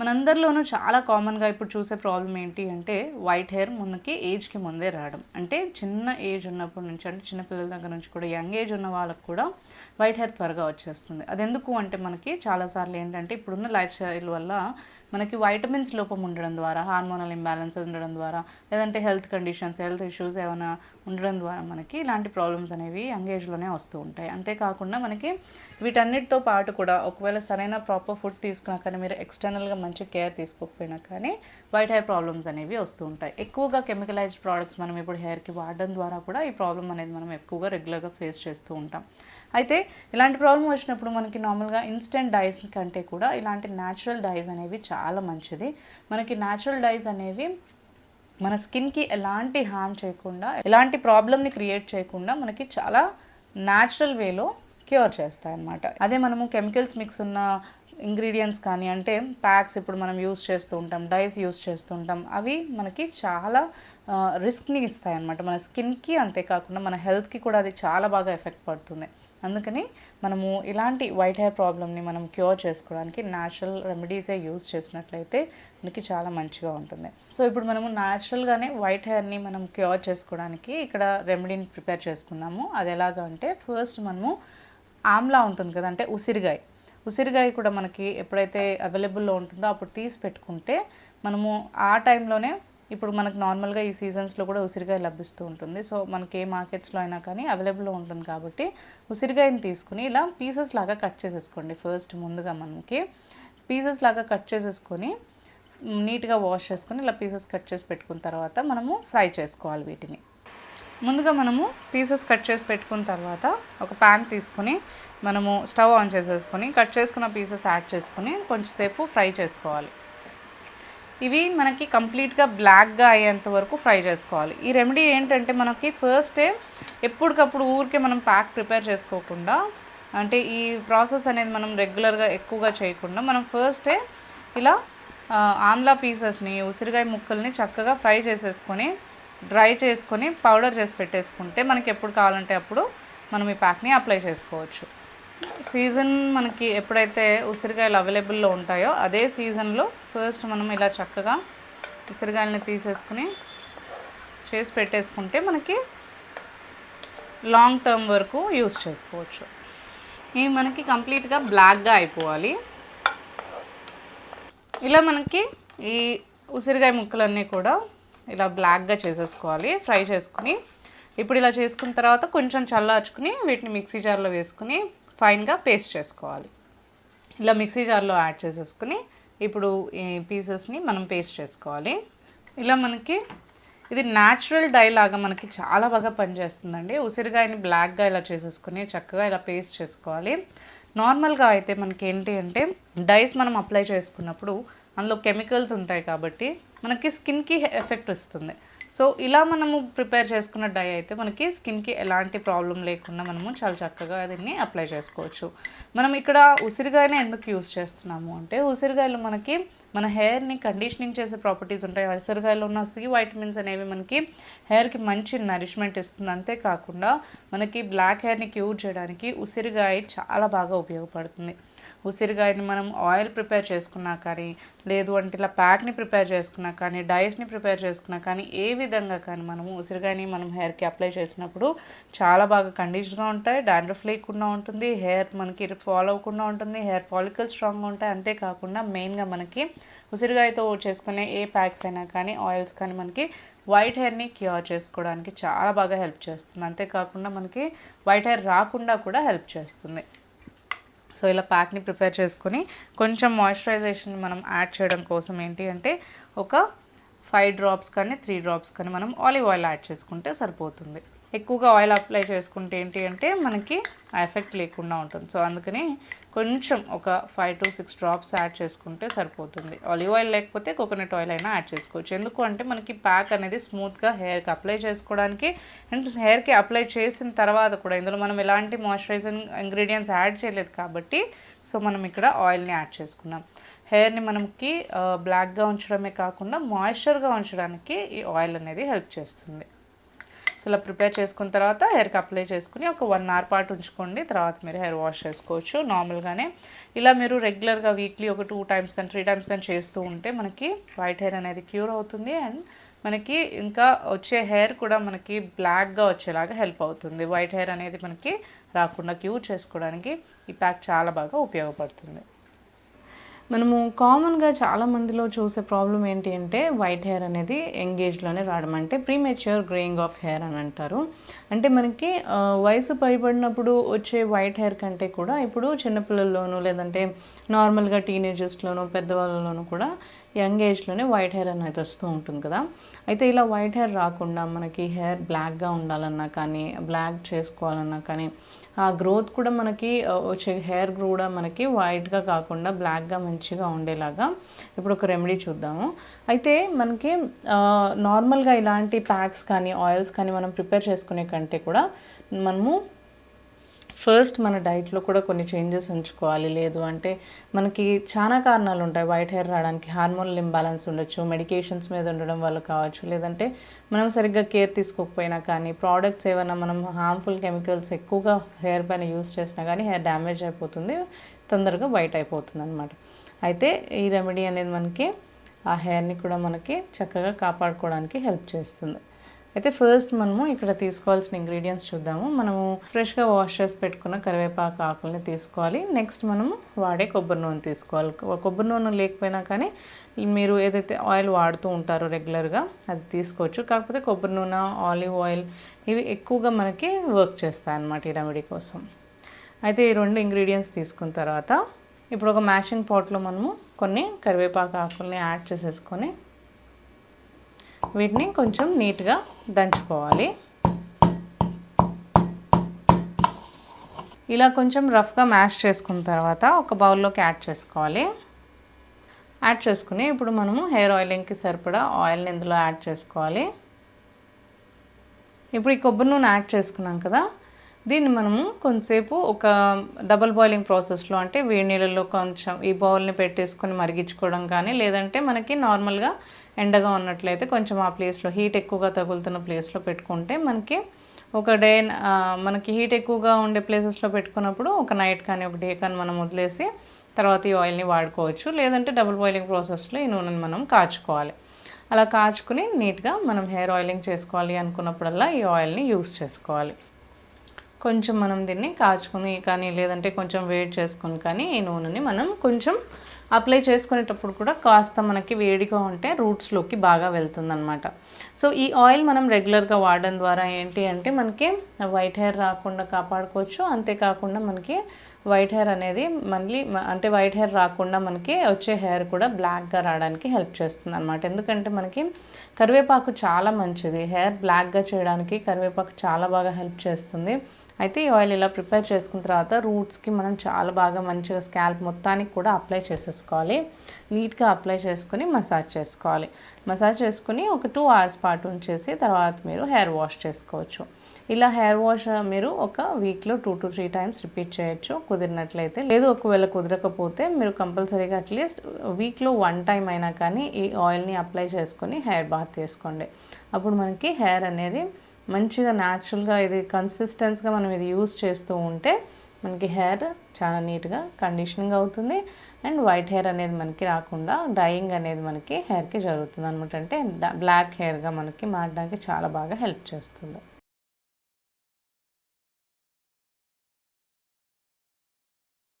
మనందరిలోనూ చాలా కామన్గా ఇప్పుడు చూసే ప్రాబ్లం ఏంటి అంటే వైట్ హెయిర్ మనకి ఏజ్కి ముందే రావడం. అంటే చిన్న ఏజ్ ఉన్నప్పటి నుంచి అంటే చిన్నపిల్లల దగ్గర నుంచి కూడా యంగ్ ఏజ్ ఉన్న వాళ్ళకు కూడా వైట్ హెయిర్ త్వరగా వచ్చేస్తుంది. అది ఎందుకు అంటే మనకి చాలాసార్లు ఏంటంటే ఇప్పుడున్న లైఫ్ స్టైల్ వల్ల మనకి వైటమిన్స్ లోపం ఉండడం ద్వారా హార్మోనల్ ఇంబ్యాలెన్స్ ఉండడం ద్వారా లేదంటే హెల్త్ కండిషన్స్ హెల్త్ ఇష్యూస్ ఏమైనా ఉండడం ద్వారా మనకి ఇలాంటి ప్రాబ్లమ్స్ అనేవి యంగ్ ఏజ్లోనే వస్తూ ఉంటాయి. అంతేకాకుండా మనకి వీటన్నిటితో పాటు కూడా ఒకవేళ సరైన ప్రాపర్ ఫుడ్ తీసుకున్నా కానీ మీరు ఎక్స్టర్నల్గా మంచి కేర్ తీసుకోకపోయినా కానీ వైట్ హెయిర్ ప్రాబ్లమ్స్ అనేవి వస్తూ ఉంటాయి. ఎక్కువగా కెమికలైజ్డ్ ప్రోడక్ట్స్ మనం ఇప్పుడు హెయిర్కి వాడడం ద్వారా కూడా ఈ ప్రాబ్లం అనేది మనం ఎక్కువగా రెగ్యులర్గా ఫేస్ చేస్తూ ఉంటాం. అయితే ఇలాంటి ప్రాబ్లం వచ్చినప్పుడు మనకి నార్మల్గా ఇన్స్టెంట్ డైస్ కంటే కూడా ఇలాంటి న్యాచురల్ డైస్ అనేవి చాలా మంచిది. మనకి న్యాచురల్ డైస్ అనేవి మన స్కిన్కి ఎలాంటి హామ్ చేయకుండా ఎలాంటి ప్రాబ్లమ్ని క్రియేట్ చేయకుండా మనకి చాలా న్యాచురల్ వేలో క్యూర్ చేస్తాయి అన్నమాట అదే మనము కెమికల్స్ మిక్స్ ఉన్న ఇంగ్రీడియంట్స్ కానీ అంటే ప్యాక్స్ ఇప్పుడు మనం యూస్ చేస్తూ ఉంటాం డైస్ యూస్ చేస్తూ ఉంటాం అవి మనకి చాలా రిస్క్ని ఇస్తాయి అన్నమాట మన స్కిన్కి అంతేకాకుండా మన హెల్త్కి కూడా అది చాలా బాగా ఎఫెక్ట్ పడుతుంది. అందుకని మనము ఇలాంటి వైట్ హెయిర్ ప్రాబ్లమ్ని మనం క్యూర్ చేసుకోవడానికి న్యాచురల్ రెమెడీసే యూస్ చేసినట్లయితే మనకి చాలా మంచిగా ఉంటుంది. సో ఇప్పుడు మనము న్యాచురల్గానే వైట్ హెయిర్ని మనం క్యూర్ చేసుకోవడానికి ఇక్కడ రెమెడీని ప్రిపేర్ చేసుకున్నాము. అది ఎలాగ అంటే ఫస్ట్ మనము ఆమ్లా ఉంటుంది కదా అంటే ఉసిరిగాయ. ఉసిరిగాయ కూడా మనకి ఎప్పుడైతే అవైలబుల్లో ఉంటుందో అప్పుడు తీసి పెట్టుకుంటే మనము ఆ టైంలోనే ఇప్పుడు మనకు నార్మల్గా ఈ సీజన్స్లో కూడా ఉసిరికాయ లభిస్తూ ఉంటుంది. సో మనకి ఏ మార్కెట్స్లో అయినా కానీ అవైలబుల్లో ఉంటుంది కాబట్టి ఉసిరికాయని తీసుకుని ఇలా పీసెస్ లాగా కట్ చేసేసుకోండి ఫస్ట్ ముందుగా మనకి. పీసెస్ లాగా కట్ చేసేసుకొని నీట్గా వాష్ చేసుకొని ఇలా పీసెస్ కట్ చేసి పెట్టుకున్న తర్వాత మనము ఫ్రై చేసుకోవాలి వీటిని. ముందుగా మనము పీసెస్ కట్ చేసి పెట్టుకున్న తర్వాత ఒక ప్యాన్ తీసుకొని మనము స్టవ్ ఆన్ చేసేసుకొని కట్ చేసుకున్న పీసెస్ యాడ్ చేసుకొని కొంచెంసేపు ఫ్రై చేసుకోవాలి. ఇవి మనకి కంప్లీట్గా బ్లాక్గా అయ్యేంత వరకు ఫ్రై చేసుకోవాలి. ఈ రెమెడీ ఏంటంటే మనకి ఫస్టే ఎప్పటికప్పుడు ఊరికే మనం ప్యాక్ ప్రిపేర్ చేసుకోకుండా అంటే ఈ ప్రాసెస్ అనేది మనం రెగ్యులర్గా ఎక్కువగా చేయకుండా మనం ఫస్టే ఇలా ఆమ్లా పీసెస్ని ఉసిరికాయ ముక్కల్ని చక్కగా ఫ్రై చేసేసుకొని డ్రై చేసుకొని పౌడర్ చేసి పెట్టేసుకుంటే మనకి ఎప్పుడు కావాలంటే అప్పుడు మనం ఈ ప్యాక్ని అప్లై చేసుకోవచ్చు. సీజన్ మనకి ఎప్పుడైతే ఉసిరికాయలు అవైలబుల్లో ఉంటాయో అదే సీజన్లో ఫస్ట్ మనం ఇలా చక్కగా ఉసిరికాయలని తీసేసుకుని చేసి పెట్టేసుకుంటే మనకి లాంగ్ టర్మ్ వరకు యూస్ చేసుకోవచ్చు. ఇవి మనకి కంప్లీట్గా బ్లాక్గా అయిపోవాలి. ఇలా మనకి ఈ ఉసిరికాయ ముక్కలన్నీ కూడా ఇలా బ్లాక్గా చేసేసుకోవాలి ఫ్రై చేసుకుని. ఇప్పుడు ఇలా చేసుకున్న తర్వాత కొంచెం చల్లార్చుకుని వీటిని మిక్సీ జార్లో వేసుకుని ఫైన్గా పేస్ట్ చేసుకోవాలి. ఇలా మిక్సీ జార్లో యాడ్ చేసేసుకుని ఇప్పుడు ఈ పీసెస్ని మనం పేస్ట్ చేసుకోవాలి. ఇలా మనకి ఇది న్యాచురల్ డై లాగా మనకి చాలా బాగా పనిచేస్తుందండి. ఉసిరికాయని బ్లాక్గా ఇలా చేసేసుకుని చక్కగా ఇలా పేస్ట్ చేసుకోవాలి. నార్మల్గా అయితే మనకి ఏంటి అంటే డైస్ మనం అప్లై చేసుకున్నప్పుడు అందులో కెమికల్స్ ఉంటాయి కాబట్టి మనకి స్కిన్కి ఎఫెక్ట్ వస్తుంది సో ఇలా మనము ప్రిపేర్ చేసుకున్న డై అయితే మనకి స్కిన్కి ఎలాంటి ప్రాబ్లం లేకుండా మనము చాలా చక్కగా దీన్ని అప్లై చేసుకోవచ్చు. మనం ఇక్కడ ఉసిరికాయనే ఎందుకు యూస్ చేస్తున్నాము అంటే ఉసిరికాయలు మనకి మన హెయిర్ని కండిషనింగ్ చేసే ప్రాపర్టీస్ ఉంటాయి. ఉసిరికాయలో ఉన్న సి వైటమిన్స్ అనేవి మనకి హెయిర్కి మంచి నరిష్మెంట్ ఇస్తుంది. అంతేకాకుండా మనకి బ్లాక్ హెయిర్ని క్యూర్ చేయడానికి ఉసిరికాయ చాలా బాగా ఉపయోగపడుతుంది. ఉసిరికాయని మనం ఆయిల్ ప్రిపేర్ చేసుకున్నా కానీ లేదు అంటే ఇలా ప్యాక్ని ప్రిపేర్ చేసుకున్నా కానీ డైస్ని ప్రిపేర్ చేసుకున్నా కానీ ఏ విధంగా కానీ మనము ఉసిరికాయని మనం హెయిర్కి అప్లై చేసినప్పుడు చాలా బాగా కండిషన్గా ఉంటాయి డాండ్రఫ్ లేకుండా ఉంటుంది హెయిర్ మనకి ఫాల్ అవ్వకుండా ఉంటుంది హెయిర్ ఫాలికల్ స్ట్రాంగ్గా ఉంటాయి. అంతేకాకుండా మెయిన్గా మనకి ఉసిరికాయతో చేసుకునే ఏ ప్యాక్స్ అయినా కానీ ఆయిల్స్ కానీ మనకి వైట్ హెయిర్ని క్యూర్ చేసుకోవడానికి చాలా బాగా హెల్ప్ చేస్తుంది. అంతేకాకుండా మనకి వైట్ హెయిర్ రాకుండా కూడా హెల్ప్ చేస్తుంది. సో ఇలా ప్యాక్ని ప్రిపేర్ చేసుకొని కొంచెం మాయిశ్చరైజేషన్ మనం యాడ్ చేయడం కోసం ఏంటి అంటే ఒక ఫైవ్ డ్రాప్స్ కానీ త్రీ డ్రాప్స్ కానీ మనం ఆలివ్ ఆయిల్ యాడ్ చేసుకుంటే సరిపోతుంది. ఎక్కువగా ఆయిల్ అప్లై చేసుకుంటే ఏంటి అంటే మనకి ఆ ఎఫెక్ట్ లేకుండా ఉంటుంది. సో అందుకని కొంచెం ఒక five to six drops add చేసుకుంటే సరిపోతుంది. ఆలివ్ ఆయిల్ లేకపోతే కోకోనట్ ఆయిల్ అయినా యాడ్ చేసుకోవచ్చు. ఎందుకు అంటే మనకి ప్యాక్ అనేది స్మూత్గా హెయిర్కి అప్లై చేసుకోవడానికి అండ్ హెయిర్కి అప్లై చేసిన తర్వాత కూడా ఇందులో మనం ఎలాంటి మాయిశ్చరైజింగ్ ఇంగ్రీడియంట్స్ యాడ్ చేయలేదు కాబట్టి సో మనం ఇక్కడ ఆయిల్ని యాడ్ చేసుకున్నాం. హెయిర్ని మనకి బ్లాక్గా ఉంచడమే కాకుండా మాయిశ్చర్గా ఉంచడానికి ఈ ఆయిల్ అనేది హెల్ప్ చేస్తుంది. సో ఇలా ప్రిపేర్ చేసుకున్న తర్వాత హెయిర్కి అప్లై చేసుకుని ఒక వన్ అవర్ పాటు ఉంచుకోండి. తర్వాత మీరు హెయిర్ వాష్ చేసుకోవచ్చు నార్మల్గానే ఇలా మీరు రెగ్యులర్గా వీక్లీ ఒక టూ టైమ్స్ కానీ త్రీ టైమ్స్ కానీ చేస్తూ ఉంటే మనకి వైట్ హెయిర్ అనేది క్యూర్ అవుతుంది అండ్ మనకి ఇంకా వచ్చే హెయిర్ కూడా మనకి బ్లాక్గా వచ్చేలాగా హెల్ప్ అవుతుంది. వైట్ హెయిర్ అనేది మనకి రాకుండా క్యూర్ చేసుకోవడానికి ఈ ప్యాక్ చాలా బాగా ఉపయోగపడుతుంది. మనము కామన్గా చాలా మందిలో చూసే ప్రాబ్లం ఏంటి అంటే వైట్ హెయిర్ అనేది ఎంగేజ్లోనే రావడం. అంటే ప్రీమెచ్యూర్ గ్రేయింగ్ ఆఫ్ హెయిర్ అని అంటారు. అంటే మనకి వయసు పైబడినప్పుడు వచ్చే వైట్ హెయిర్ కంటే కూడా ఇప్పుడు చిన్నపిల్లల్లోనూ లేదంటే నార్మల్గా టీనేజర్స్లోనూ పెద్దవాళ్ళలోనూ కూడా యంగ్ ఏజ్లోనే వైట్ హెయిర్ అనేది వస్తూ ఉంటుంది కదా. అయితే ఇలా వైట్ హెయిర్ రాకుండా మనకి హెయిర్ బ్లాక్గా ఉండాలన్నా కానీ బ్లాక్ చేసుకోవాలన్నా కానీ ఆ గ్రోత్ కూడా మనకి వచ్చే హెయిర్ కూడా మనకి వైట్గా కాకుండా బ్లాక్గా మంచిగా ఉండేలాగా ఇప్పుడు ఒక రెమెడీ చూద్దాము. అయితే మనకి నార్మల్గా ఇలాంటి ప్యాక్స్ కానీ ఆయిల్స్ కానీ మనం ప్రిపేర్ చేసుకునే కంటే కూడా మనము ఫస్ట్ మన డైట్లో కూడా కొన్ని చేంజెస్ ఉంచుకోవాలి. లేదు అంటే మనకి చాలా కారణాలు ఉంటాయి. వైట్ హెయిర్ రావడానికి హార్మోనల్ ఇంబ్యాలెన్స్ ఉండొచ్చు మెడికేషన్స్ మీద ఉండడం వల్ల కావచ్చు. లేదంటే మనం సరిగ్గా కేర్ తీసుకోకపోయినా కానీ ప్రోడక్ట్స్ ఏమైనా మనం హార్మ్ఫుల్ కెమికల్స్ ఎక్కువగా హెయిర్ పైన యూస్ చేసినా కానీ హెయిర్ డ్యామేజ్ అయిపోతుంది తొందరగా వైట్ అయిపోతుంది అనమాట అయితే ఈ రెమెడీ అనేది మనకి ఆ హెయిర్ని కూడా మనకి చక్కగా కాపాడుకోవడానికి హెల్ప్ చేస్తుంది. అయితే ఫస్ట్ మనము ఇక్కడ తీసుకోవాల్సిన ఇంగ్రీడియంట్స్ చూద్దాము. మనము ఫ్రెష్గా వాష్ చేసి పెట్టుకున్న కరివేపాకు ఆకుల్ని తీసుకోవాలి. నెక్స్ట్ మనము వాడే కొబ్బరి నూనె తీసుకోవాలి. కొబ్బరి నూనె లేకపోయినా కానీ మీరు ఏదైతే ఆయిల్ వాడుతూ ఉంటారో రెగ్యులర్గా అది తీసుకోవచ్చు. కాకపోతే కొబ్బరి నూనె ఆలివ్ ఆయిల్ ఇవి ఎక్కువగా మనకి వర్క్ చేస్తాయి అన్నమాట ఈ రెమెడీ కోసం. అయితే ఈ రెండు ఇంగ్రీడియంట్స్ తీసుకున్న తర్వాత ఇప్పుడు ఒక మ్యాషింగ్ పాట్లో మనము కొన్ని కరివేపాకు ఆకుల్ని యాడ్ చేసేసుకొని వీటిని కొంచెం నీట్గా దంచుకోవాలి. ఇలా కొంచెం రఫ్గా మ్యాష్ చేసుకున్న తర్వాత ఒక బౌల్లోకి యాడ్ చేసుకోవాలి. యాడ్ చేసుకుని ఇప్పుడు మనము హెయిర్ ఆయిలింగ్కి సరిపడా ఆయిల్ని ఇందులో యాడ్ చేసుకోవాలి. ఇప్పుడు ఈ కొబ్బరి నూనె యాడ్ చేసుకున్నాం కదా దీన్ని మనము కొంతసేపు ఒక డబల్ బాయిలింగ్ ప్రాసెస్లో అంటే వేడి నీళ్ళలో కొంచెం ఈ బౌల్ని పెట్టేసుకొని మరిగించుకోవడం కానీ లేదంటే మనకి నార్మల్గా ఎండగా ఉన్నట్లయితే కొంచెం ఆ ప్లేస్లో హీట్ ఎక్కువగా తగులుతున్న ప్లేస్లో పెట్టుకుంటే మనకి ఒక డే మనకి హీట్ ఎక్కువగా ఉండే ప్లేసెస్లో పెట్టుకున్నప్పుడు ఒక నైట్ కానీ ఒక డే కానీ మనం వదిలేసి తర్వాత ఈ ఆయిల్ని వాడుకోవచ్చు. లేదంటే డబుల్ బాయిలింగ్ ప్రాసెస్లో ఈ నూనెని మనం కాచుకోవాలి. అలా కాచుకుని నీట్గా మనం హెయిర్ ఆయిలింగ్ చేసుకోవాలి అనుకున్నప్పుడల్లా ఈ ఆయిల్ని యూస్ చేసుకోవాలి. కొంచెం మనం దీన్ని కాచుకుని కానీ లేదంటే కొంచెం వేడి చేసుకుని కానీ ఈ నూనెని మనం కొంచెం అప్లై చేసుకునేటప్పుడు కూడా కాస్త మనకి వేడిగా ఉంటే రూట్స్లోకి బాగా వెళ్తుందనమాట సో ఈ ఆయిల్ మనం రెగ్యులర్గా వాడడం ద్వారా ఏంటి అంటే మనకి వైట్ హెయిర్ రాకుండా కాపాడుకోవచ్చు. అంతేకాకుండా మనకి వైట్ హెయిర్ అనేది మళ్ళీ అంటే వైట్ హెయిర్ రాకుండా మనకి వచ్చే హెయిర్ కూడా బ్లాక్గా రావడానికి హెల్ప్ చేస్తుంది అనమాట ఎందుకంటే మనకి కరివేపాకు చాలా మంచిది. హెయిర్ బ్లాక్గా చేయడానికి కరివేపాకు చాలా బాగా హెల్ప్ చేస్తుంది. అయితే ఈ ఆయిల్ ఇలా ప్రిపేర్ చేసుకున్న తర్వాత రూట్స్కి మనం చాలా బాగా మంచిగా స్కాల్ప్ మొత్తానికి కూడా అప్లై చేసేసుకోవాలి. నీట్గా అప్లై చేసుకుని మసాజ్ చేసుకోవాలి. మసాజ్ చేసుకుని ఒక టూ అవర్స్ పాటు ఉంచేసి తర్వాత మీరు హెయిర్ వాష్ చేసుకోవచ్చు. ఇలా హెయిర్ వాష్ మీరు ఒక వీక్లో two to three times repeat చేయొచ్చు కుదిరినట్లయితే. లేదు ఒకవేళ కుదరకపోతే మీరు కంపల్సరీగా అట్లీస్ట్ వీక్లో వన్ టైం అయినా కానీ ఈ ఆయిల్ని అప్లై చేసుకొని హెయిర్ బాత్ చేసుకోండి. అప్పుడు మనకి హెయిర్ అనేది మంచిగా న్యాచురల్గా ఇది కన్సిస్టెన్స్గా మనం ఇది యూస్ చేస్తూ ఉంటే మనకి హెయిర్ చాలా నీట్గా కండిషనింగ్ అవుతుంది. అండ్ వైట్ హెయిర్ అనేది మనకి రాకుండా డైయింగ్ అనేది మనకి హెయిర్కి జరుగుతుంది అనమాట అంటే బ్లాక్ హెయిర్గా మనకి మారడానికి చాలా బాగా హెల్ప్ చేస్తుంది.